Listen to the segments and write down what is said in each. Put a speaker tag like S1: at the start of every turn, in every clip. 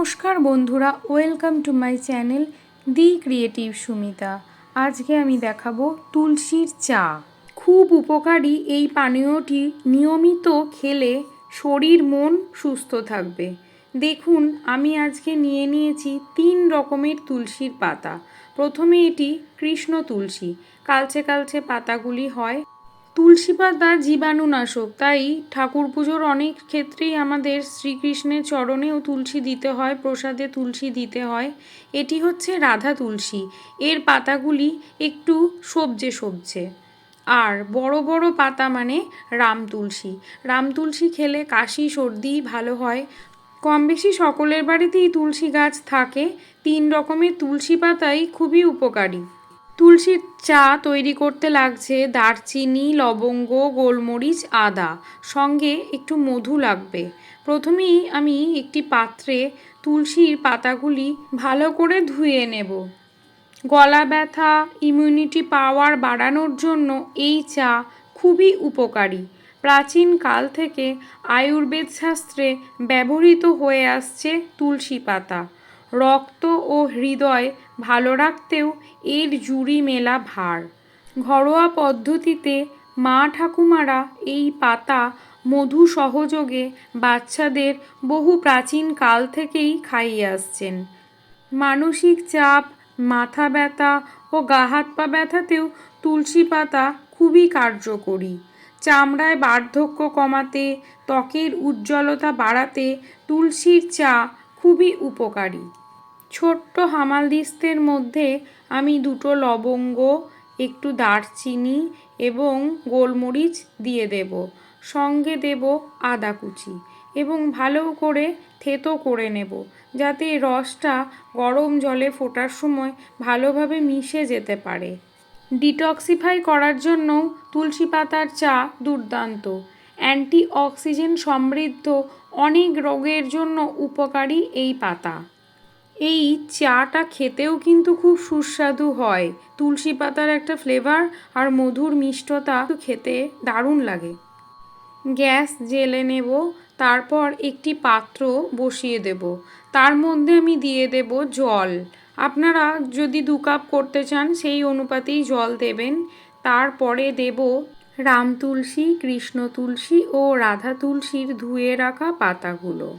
S1: নমস্কার বন্ধুরা, welcome to my channel the creative Sumita. আজকে আমি দেখাবো তুলসীর চা। খুব উপকারী এই পানীয়টি নিয়মিত খেলে শরীর, মন সুস্থ থাকবে। দেখুন, আমি আজকে নিয়ে নিয়েছি তিন রকমের তুলসীর পাতা। প্রথমে এটি কৃষ্ণ তুলসী। কালচে কালচে পাতাগুলি হয় তুলসী পাতা জীবাণুনাশক, তাই ঠাকুর পুজোর অনেক ক্ষেত্রেই আমাদের শ্রীকৃষ্ণের চরণেও তুলসী দিতে হয়, প্রসাদে তুলসী দিতে হয়। এটি হচ্ছে রাধা তুলসী। এর পাতাগুলি একটু সবজে সবজে। আর বড় বড় পাতা মানে রাম তুলসী। রাম তুলসী খেলে কাশি, সর্দি ভালো হয়। কম বেশি সকলের বাড়িতেই তুলসী গাছ থাকে। তিন রকমের তুলসী পাতাই খুবই উপকারী। তুলসীর চা তৈরি করতে লাগছে দারচিনি, লবঙ্গ, গোলমরিচ, আদা। সঙ্গে একটু মধু লাগবে। প্রথমেই আমি একটি পাত্রে তুলসীর পাতাগুলি ভালো করে ধুয়ে নেব। গলা ব্যথা ইমিউনিটি পাওয়ার বাড়ানোর জন্য এই চা খুবই উপকারী। প্রাচীন কাল থেকে আয়ুর্বেদ শাস্ত্রে ব্যবহৃত হয়ে আসছে তুলসী পাতা। রক্ত ও হৃদয় ভালো রাখতেও এর জুড়ি মেলা ভার। ঘরোয়া পদ্ধতিতে মা ঠাকুমারা এই পাতা মধু সহযোগে বাচ্চাদের বহু প্রাচীন কাল থেকেই খাইয়ে আসছেন। মানসিক চাপ, মাথা ব্যথা ও গা হাত পা ব্যথাতেও তুলসী পাতা খুবই কার্যকরী। চামড়ায় বার্ধক্য কমাতে, ত্বকের উজ্জ্বলতা বাড়াতে তুলসীর চা খুবই উপকারী। ছোট্ট হামালদিস্তের মধ্যে আমি দুটো লবঙ্গ, একটু দারচিনি এবং গোলমরিচ দিয়ে দেব। সঙ্গে দেব আদা কুচি এবং ভালো করে থেতো করে নেব যাতে রসটা গরম জলে ফোটার সময় ভালোভাবে মিশে যেতে পারে। ডিটক্সিফাই করার জন্য তুলসী পাতার চা দুর্দান্ত। অ্যান্টি অক্সিজেন সমৃদ্ধ, অনেক রোগের জন্য উপকারী এই পাতা। এই চাটা খেতেও কিন্তু খুব সুস্বাদু হয়। তুলসী পাতার একটা ফ্লেভার আর মধুর মিষ্টতা খেতে দারুণ লাগে। গ্যাস জেলে নেব, তারপর একটি পাত্র বসিয়ে দেব। তার মধ্যে আমি দিয়ে দেব জল। আপনারা যদি দু কাপ করতে চান, সেই অনুপাতেই জল দেবেন। তারপরে দেব রাম তুলসী, কৃষ্ণ তুলসী ও রাধা তুলসীর ধুয়ে রাখা পাতাগুলো।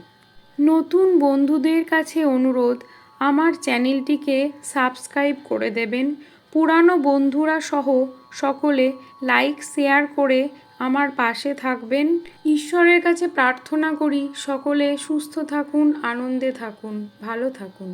S1: নতুন বন্ধুদের কাছে অনুরোধ, আমার চ্যানেলটিকে সাবস্ক্রাইব করে দেবেন। পুরানো বন্ধুরা সহ সকলে লাইক, শেয়ার করে আমার পাশে থাকবেন। ঈশ্বরের কাছে প্রার্থনা করি, সকলে সুস্থ থাকুন, আনন্দে থাকুন, ভালো থাকুন।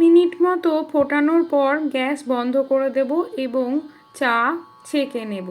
S1: মিনিট মতো ফোটানোর পর গ্যাস বন্ধ করে দেব এবং চা ছেঁকে নেব।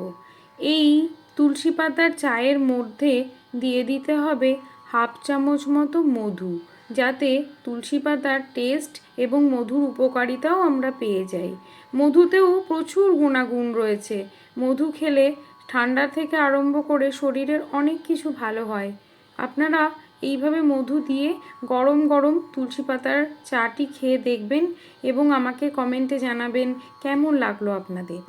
S1: এই তুলসী পাতার চায়ের মধ্যে দিয়ে দিতে হবে হাফ চামচ মতো মধু, যাতে তুলসী পাতার টেস্ট এবং মধুর উপকারিতাও আমরা পেয়ে যাই। মধুতেও প্রচুর গুণাগুণ রয়েছে। মধু খেলে ঠান্ডা থেকে আরম্ভ করে শরীরের অনেক কিছু ভালো হয়। আপনারা এইভাবে মধু দিয়ে গরম গরম তুলসী পাতার চাটি খেয়ে দেখবেন এবং আমাকে কমেন্টে জানাবেন কেমন লাগল আপনাদের।